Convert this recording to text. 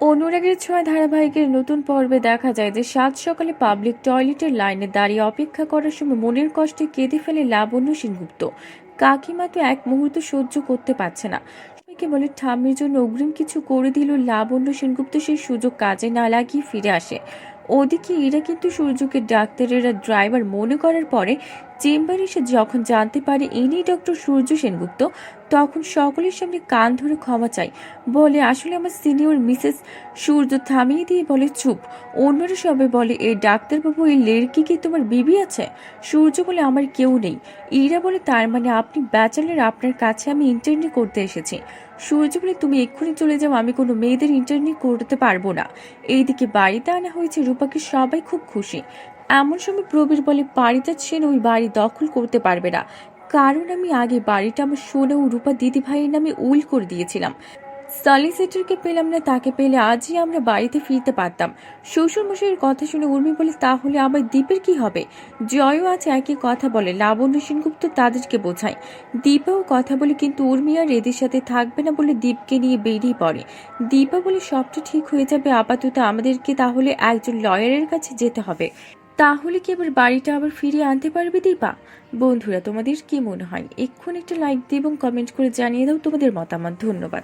অনুরাগের ছোঁয়া ধারাবাহিকের নতুন পর্বে দেখা যায় যে সাত সকালে পাবলিক টয়লেটের লাইনে দাঁড়িয়ে অপেক্ষা করার সময় মনের কষ্টে কেঁদে ফেলে লাবণ্য সেনগুপ্ত। কাকিমা তো এক মুহূর্ত সহ্য করতে পারছে না। সবাইকে বলে, ঠাম্মির জন্য অগ্রিম কিছু করে দিল লাবণ্য সেনগুপ্ত, সেই সুযোগ কাজে না লাগিয়ে ফিরে আসে। ওদিকে এরা কিন্তু সূর্যকে ডাক্তারেরা, ড্রাইভার মনে করার পরে চেম্বারে এসে যখন জানতে পারে ইনি ডক্টর সূর্য সেনগুপ্ত, তখন সকলের সামনে কান ধরে ক্ষমা চাই। বলে, আসলে আমার সিনিয়র মিসেস সূর্য থামিয়ে দিয়ে বলে, চুপ। অন্যরা সবে বলে এই ডাক্তারবাবু, এই লেরকি কি তোমার বিবি আছে? সূর্য বলে, আমার কেউ নেই। ইরা বলে, তার মানে আপনি ব্যাচেলার, আপনার কাছে আমি ইন্টারনি করতে এসেছি। সূর্য বলে, তুমি এক্ষুনি চলে যাও, আমি কোনো মেয়েদের ইন্টারনি করতে পারব না। এইদিকে বাড়িতে আনা হয়েছে রূপাকে, সবাই খুব খুশি। এমন সময় প্রবীর বলে পারিজাত সেন ওই বাড়ি দখল করতে পারবে না। কারণ আমি আগে বাড়িটা আমার সোনা ও রূপা দিদি ভাইয়ের নামে উল করে দিয়েছিলাম। সলিসিটরকে পেলাম না, তাকে পেলে আজই আমরা বাড়িতে ফিরতে পারতাম। শ্বশুর মশাইয়ের কথা শুনে উর্মি বলে, তাহলে আবার দ্বীপের কি হবে? জয়ও আছে একই কথা বলে, লাবণ্য সেনগুপ্ত তাদেরকে বোঝায়। দীপাও কথা বলে, কিন্তু উর্মি আর এদের সাথে থাকবে না বলে দীপকে নিয়ে বেরিয়ে পড়ে। দীপা বলে, সবটা ঠিক হয়ে যাবে, আপাতত আমাদেরকে তাহলে একজন লয়ারের কাছে যেতে হবে। তাহলে কি এবার বাড়িটা আবার ফিরিয়ে আনতে পারবে দীপা? বন্ধুরা, তোমাদের কি মনে হয়? এক্ষুনি একটা লাইক দিয়ে এবং কমেন্ট করে জানিয়ে দাও তোমাদের মতামত। ধন্যবাদ।